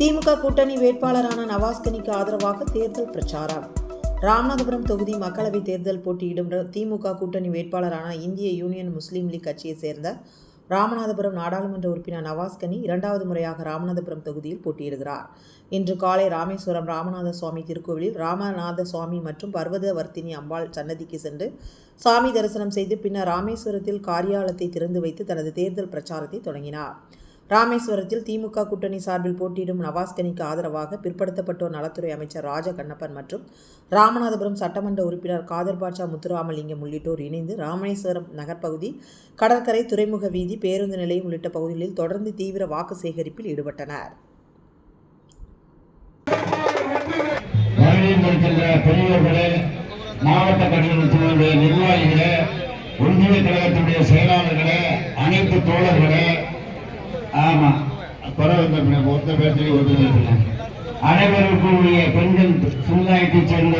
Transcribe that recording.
திமுக கூட்டணி வேட்பாளரான நவாஸ்கனிக்கு ஆதரவாக தேர்தல் பிரச்சாரம். ராமநாதபுரம் தொகுதி மக்களவைத் தேர்தல் போட்டியிடும் திமுக கூட்டணி வேட்பாளரான இந்திய யூனியன் முஸ்லீம் லீக் கட்சியைச் சேர்ந்த ராமநாதபுரம் நாடாளுமன்ற உறுப்பினர் நவாஸ்கனி இரண்டாவது முறையாக ராமநாதபுரம் தொகுதியில் போட்டியிடுகிறார். இன்று காலை ராமேஸ்வரம் ராமநாத சுவாமி திருக்கோவிலில் ராமநாத சுவாமி மற்றும் பர்வதவர்த்தினி அம்பாள் சன்னதிக்கு சென்று சாமி தரிசனம் செய்து பின்னர் ராமேஸ்வரத்தில் காரியாலயத்தை திறந்து வைத்து தனது தேர்தல் பிரச்சாரத்தை தொடங்கினார். ராமேஸ்வரத்தில் திமுக கூட்டணி சார்பில் போட்டியிடும் நவாஸ்கனிக்கு ஆதரவாக பிற்படுத்தப்பட்டோர் நலத்துறை அமைச்சர் ராஜ கண்ணப்பன் மற்றும் ராமநாதபுரம் சட்டமன்ற உறுப்பினர் காதர் பாட்சா முத்துராமலிங்கம் உள்ளிட்டோர் இணைந்து ராமேஸ்வரம் நகர்ப்பகுதி கடற்கரை துறைமுக வீதி பேருந்து நிலையம் உள்ளிட்ட பகுதிகளில் தொடர்ந்து தீவிர வாக்கு சேகரிப்பில் ஈடுபட்டனர். மாவட்ட கட்டிடத்தினுடைய ஒன்றிய கழகத்தினுடைய செயலாளர்களை அனைத்து தோழர்களை பரவாயில்ல ஒருத்தர் பேசுறீங்க ஒருத்தர் பேசுறீங்க அனைவருக்கும் பெண்கள் சமுதாயத்தைச் சேர்ந்த